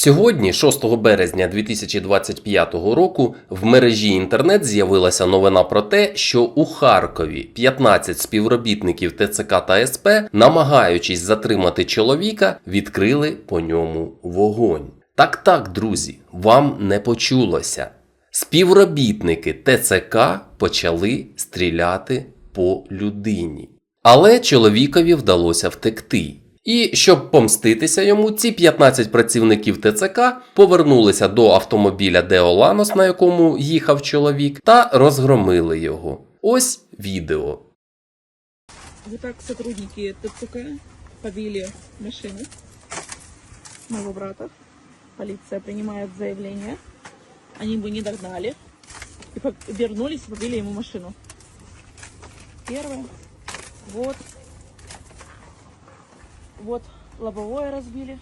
Сьогодні, 6 березня 2025 року, в мережі інтернет з'явилася новина про те, що у Харкові 15 співробітників ТЦК та СП, намагаючись затримати чоловіка, відкрили по ньому вогонь. Так, так, друзі, вам не почулося. Співробітники ТЦК почали стріляти по людині. Але чоловікові вдалося втекти. І щоб помститися йому, ці 15 працівників ТЦК повернулися до автомобіля Деоланос, на якому їхав чоловік, та розгромили його. Ось відео. Вот так сотрудники ТЦК побили машину моего брата. Полиция принимает заявление. Они бы не догнали. И вернулись и побили ему машину. Первое. Вот. Вот лобовое разбили.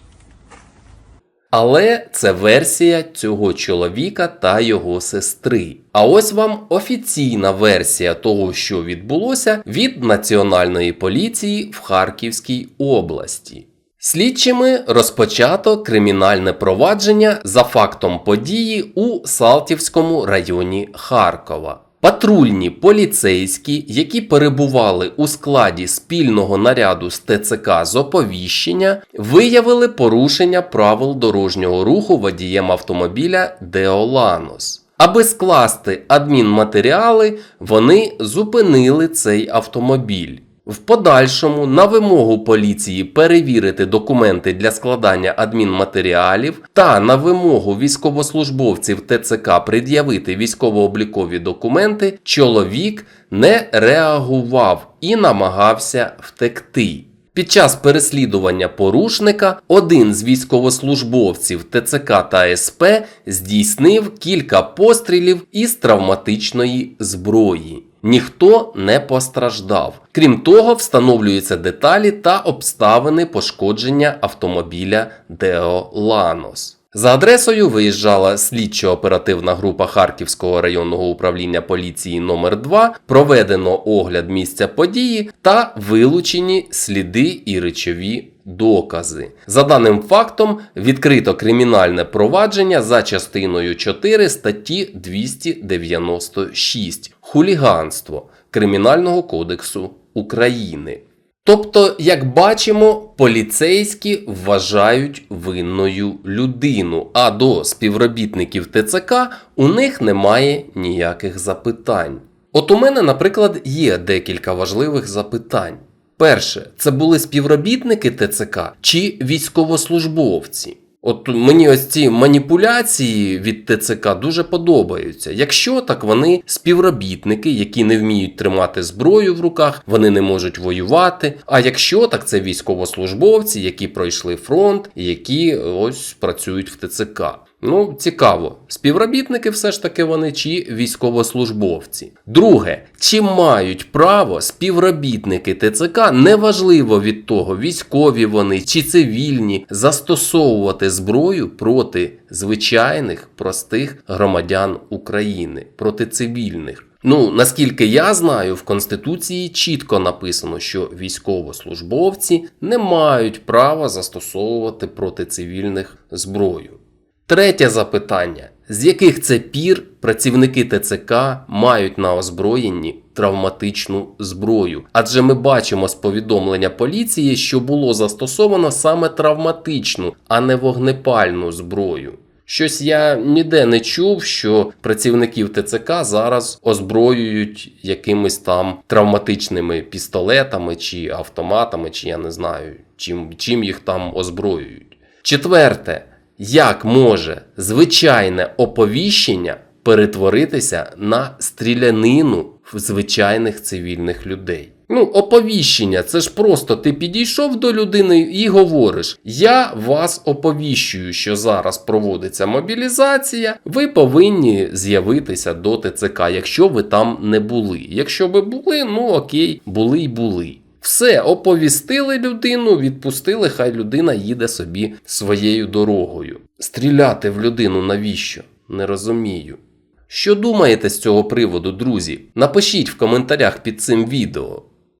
Але це версія цього чоловіка та його сестри. А ось вам офіційна версія того, що відбулося від Національної поліції в Харківській області. Слідчими розпочато кримінальне провадження за фактом події у Салтівському районі Харкова. Патрульні поліцейські, які перебували у складі спільного наряду з ТЦК з оповіщення, виявили порушення правил дорожнього руху водієм автомобіля Деоланос. Аби скласти адмінматеріали, вони зупинили цей автомобіль. В подальшому на вимогу поліції перевірити документи для складання адмінматеріалів та на вимогу військовослужбовців ТЦК пред'явити військово-облікові документи, чоловік не реагував і намагався втекти. Під час переслідування порушника один з військовослужбовців ТЦК та СП здійснив кілька пострілів із травматичної зброї. Ніхто не постраждав. Крім того, встановлюються деталі та обставини пошкодження автомобіля Део Ланос. За адресою виїжджала слідчо-оперативна група Харківського районного управління поліції номер 2 проведено огляд місця події та вилучені сліди і речові докази. За даним фактом, відкрито кримінальне провадження за частиною 4 статті 296 хуліганство Кримінального кодексу України. Тобто, як бачимо, поліцейські вважають винною людину, а до співробітників ТЦК у них немає ніяких запитань. От у мене, наприклад, є декілька важливих запитань. Перше, це були співробітники ТЦК чи військовослужбовці? От мені ось ці маніпуляції від ТЦК дуже подобаються. Якщо так вони співробітники, які не вміють тримати зброю в руках, вони не можуть воювати. А якщо так це військовослужбовці, які пройшли фронт, і які ось працюють в ТЦК. Ну, цікаво, співробітники все ж таки вони чи військовослужбовці. Друге, чи мають право співробітники ТЦК, неважливо від того, військові вони чи цивільні, застосовувати зброю проти звичайних простих громадян України, проти цивільних. Ну, наскільки я знаю, в Конституції чітко написано, що військовослужбовці не мають права застосовувати проти цивільних зброю. Третє запитання: з яких це пір працівники ТЦК мають на озброєнні травматичну зброю? Адже ми бачимо з повідомлення поліції, що було застосовано саме травматичну, а не вогнепальну зброю. Щось я ніде не чув, що працівників ТЦК зараз озброюють якимись там травматичними пістолетами чи автоматами, чи я не знаю, чим, чим їх там озброюють. Четверте, як може звичайне оповіщення перетворитися на стрілянину звичайних цивільних людей? Ну, оповіщення, це ж просто ти підійшов до людини і говориш: Я вас оповіщую, що зараз проводиться мобілізація. Ви повинні з'явитися до ТЦК, якщо ви там не були. Якщо ви були, ну окей, були й були. Все, оповістили людину, відпустили, хай людина їде собі своєю дорогою. Стріляти в людину навіщо? Не розумію. Що думаєте з цього приводу, друзі? Напишіть в коментарях під цим відео.